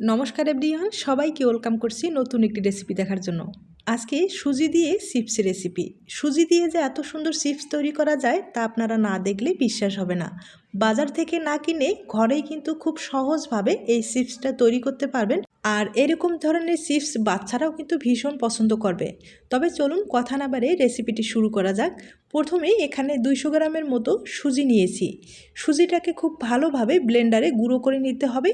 নমস্কার এভরিওয়ান, সবাইকে ওয়েলকাম করছি নতুন একটি রেসিপি দেখার জন্য। আজকে সুজি দিয়ে চিপস রেসিপি সুজি দিয়ে যে এত সুন্দর চিপস তৈরি করা যায়, তা আপনারা না দেখলে বিশ্বাস হবে না। বাজার থেকে না কিনে ঘরেই কিন্তু খুব সহজভাবে এই চিপসটা তৈরি করতে পারবেন। আর এরকম ধরনের চিপস বাচ্চারাও কিন্তু ভীষণ পছন্দ করবে। তবে চলুন কথা না বারে রেসিপিটি শুরু করা যাক। প্রথমে এখানে দুইশো গ্রামের মতো সুজি নিয়েছি। সুজিটাকে খুব ভালোভাবে ব্লেন্ডারে গুঁড়ো করে নিতে হবে।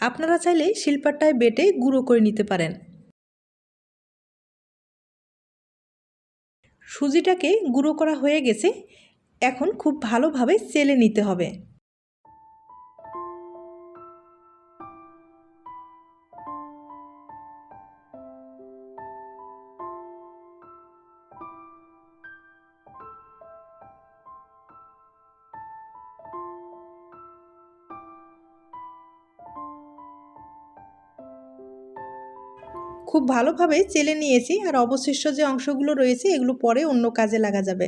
আপনারা চাইলে শিল্পাটায় বেটে গুঁড়ো করে নিতে পারেন। সুজিটাকে গুঁড়ো করা হয়ে গেছে, এখন খুব ভালোভাবে চেলে নিতে হবে। খুব ভালোভাবে চেলে নিয়েছি আর অবশিষ্ট যে অংশগুলো রয়েছে এগুলো পরে অন্য কাজে লাগা যাবে।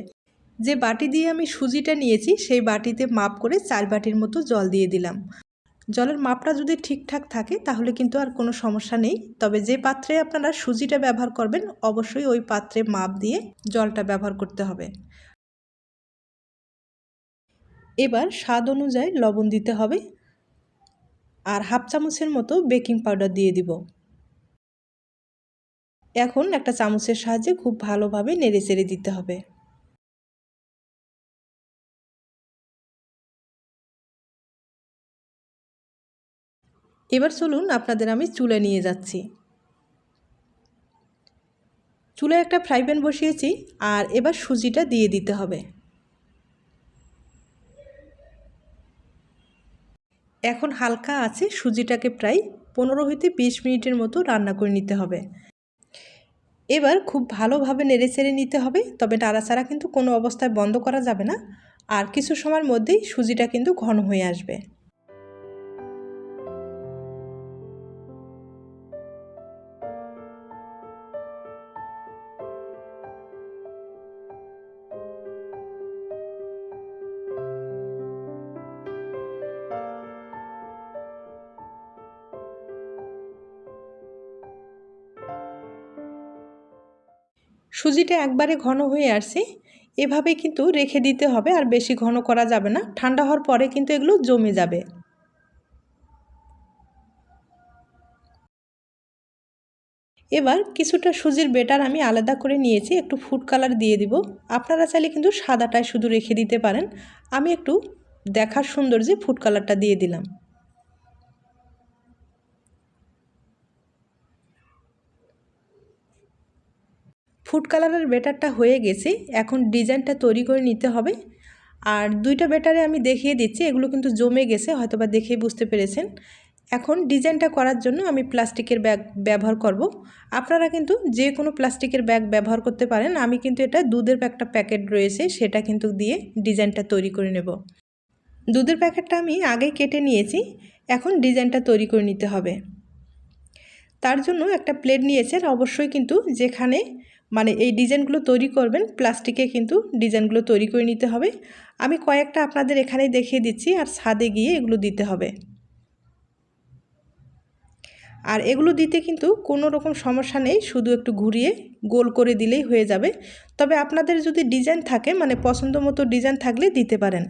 যে বাটি দিয়ে আমি সুজিটা নিয়েছি সেই বাটিতে মাপ করে চার বাটির মতো জল দিয়ে দিলাম। জলের মাপটা যদি ঠিকঠাক থাকে তাহলে কিন্তু আর কোনো সমস্যা নেই। তবে যে পাত্রে আপনারা সুজিটা ব্যবহার করবেন অবশ্যই ওই পাত্রে মাপ দিয়ে জলটা ব্যবহার করতে হবে। এবার স্বাদ অনুযায়ী লবণ দিতে হবে। আর হাফ চামচের মতো বেকিং পাউডার দিয়ে দিব। এখন একটা চামচের সাহায্যে খুব ভালোভাবে নেড়ে চেড়ে দিতে হবে। এবার চলুন আপনাদের আমি চুলে নিয়ে যাচ্ছি। চুলে একটা ফ্রাই প্যান বসিয়েছি আর এবার সুজিটা দিয়ে দিতে হবে। এখন হালকা আছে সুজিটাকে প্রায় পনেরো হইতে বিশ মিনিটের মতো রান্না করে নিতে হবে। এবার খুব ভালোভাবে নেড়ে চেড়ে নিতে হবে, তবে নাড়াচাড়া কিন্তু কোনো অবস্থায় বন্ধ করা যাবে না। আর কিছু সময়ের মধ্যেই সুজিটা কিন্তু ঘন হয়ে আসবে। সুজিটা একবারে ঘন হয়ে আসছে, এভাবে কিন্তু রেখে দিতে হবে আর বেশি ঘন করা যাবে না। ঠান্ডা হওয়ার পরে কিন্তু এগুলো জমে যাবে। এবার কিছুটা সুজির বেটার আমি আলাদা করে নিয়েছি, একটু ফুড কালার দিয়ে দিব। আপনারা চাইলে কিন্তু সাদাটায় শুধু রেখে দিতে পারেন। আমি একটু দেখার সৌন্দর্যে ফুড কালারটা দিয়ে দিলাম। ফুড কালারের বেটারটা হয়ে গেছে, এখন ডিজাইনটা তৈরি করে নিতে হবে। আর দুইটা বেটারে আমি দেখিয়ে দিচ্ছি, এগুলো কিন্তু জমে গেছে হয়তো বা দেখেই বুঝতে পেরেছেন। এখন ডিজাইনটা করার জন্য আমি প্লাস্টিকের ব্যাগ ব্যবহার করব। আপনারা কিন্তু যে কোনো প্লাস্টিকের ব্যাগ ব্যবহার করতে পারেন, আমি কিন্তু এটা দুধের একটা প্যাকেট রয়েছে, সেটা কিন্তু দিয়ে ডিজাইনটা তৈরি করে নেব। দুধের প্যাকেটটা আমি আগেই কেটে নিয়েছি, এখন ডিজাইনটা তৈরি করে নিতে হবে। তার জন্য একটা প্লেট নিয়েছেন, অবশ্যই কিন্তু যেখানে মানে এই ডিজাইনগুলো তৈরি করবেন, প্লাস্টিকে কিন্তু ডিজাইনগুলো তৈরি করে নিতে হবে। আমি কয়েকটা আপনাদের এখানেই দেখিয়ে দিচ্ছি আর ছাদে গিয়ে এগুলো দিতে হবে। আর এগুলো দিতে কিন্তু কোনো রকম সমস্যা নেই, শুধু একটু ঘুরিয়ে গোল করে দিলেই হয়ে যাবে। তবে আপনাদের যদি ডিজাইন থাকে মানে পছন্দ মতো ডিজাইন থাকলে দিতে পারেন।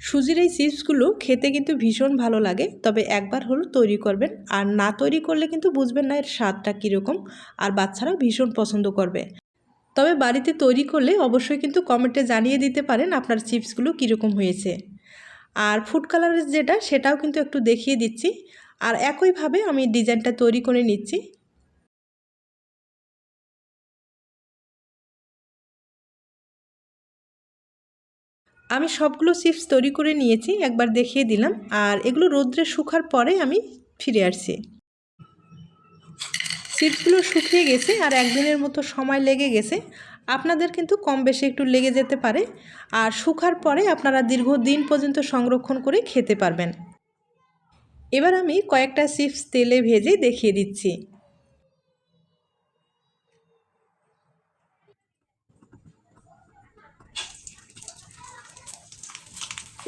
সুজির এই চিপসগুলো খেতে কিন্তু ভীষণ ভালো লাগে, তবে একবার হলো তৈরি করবেন। আর না তৈরি করলে কিন্তু বুঝবেন না এর স্বাদটা কীরকম, আর বাচ্চারাও ভীষণ পছন্দ করবে। তবে বাড়িতে তৈরি করলে অবশ্যই কিন্তু কমেন্টে জানিয়ে দিতে পারেন আপনার চিপসগুলো কীরকম হয়েছে। আর ফুড কালারের যেটা সেটাও কিন্তু একটু দেখিয়ে দিচ্ছি। আর একইভাবে আমি ডিজাইনটা তৈরি করে নিচ্ছি। আমি সবগুলো চিপস তৈরি করে নিয়েছি, একবার দেখিয়ে দিলাম। আর এগুলো রোদ্রে শুকার পরে আমি ফিরে আসছি। চিপসগুলো শুকিয়ে গেছে আর একদিনের মতো সময় লেগে গেছে। আপনাদের কিন্তু কম বেশি একটু লেগে যেতে পারে। আর শুকার পরে আপনারা দীর্ঘদিন পর্যন্ত সংরক্ষণ করে খেতে পারবেন। এবার আমি কয়েকটা চিপস তেলে ভেজে দেখিয়ে দিচ্ছি।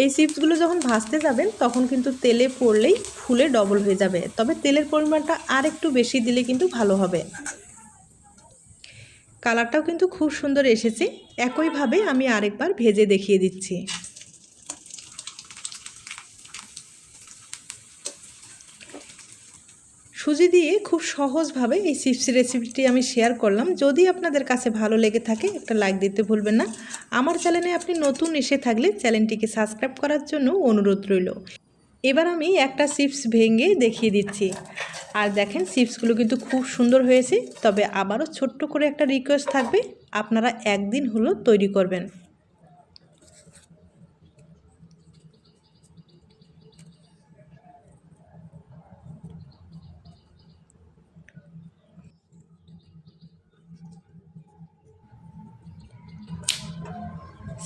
এই চিপসগুলো যখন ভাজতে যাবেন, তখন কিন্তু তেলে পড়লেই ফুলে ডবল হয়ে যাবে। তবে তেলের পরিমাণটা আর একটু বেশি দিলে কিন্তু ভালো হবে। কালারটাও কিন্তু খুব সুন্দর এসেছে। একইভাবে আমি আরেকবার ভেজে দেখিয়ে দিচ্ছি। সুজি দিয়ে খুব সহজভাবে এই চিপস রেসিপিটি আমি শেয়ার করলাম। যদি আপনাদের কাছে ভালো লেগে থাকে, একটা লাইক দিতে ভুলবেন না। আমার চ্যানেলে আপনি নতুন এসে থাকলে চ্যানেলটিকে সাবস্ক্রাইব করার জন্য অনুরোধ রইল। এবার আমি একটা চিপস ভেঙে দেখিয়ে দিচ্ছি। আর দেখেন, চিপসগুলো কিন্তু খুব সুন্দর হয়েছে। তবে আবারও ছোট্ট করে একটা রিকোয়েস্ট থাকবে। আপনারা একদিন হলো তৈরি করবেন।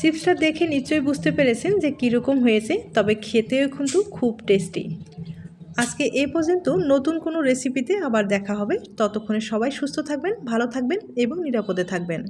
চিপসটা দেখে নিশ্চয়ই বুঝতে পেরেছেন যে কীরকম হয়েছে, তবে খেতেও কিন্তু খুব টেস্টি। আজকে এ পর্যন্ত নতুন কোনো রেসিপিতে আবার দেখা হবে। ততক্ষণে সবাই সুস্থ থাকবেন, ভালো থাকবেন এবং নিরাপদে থাকবেন।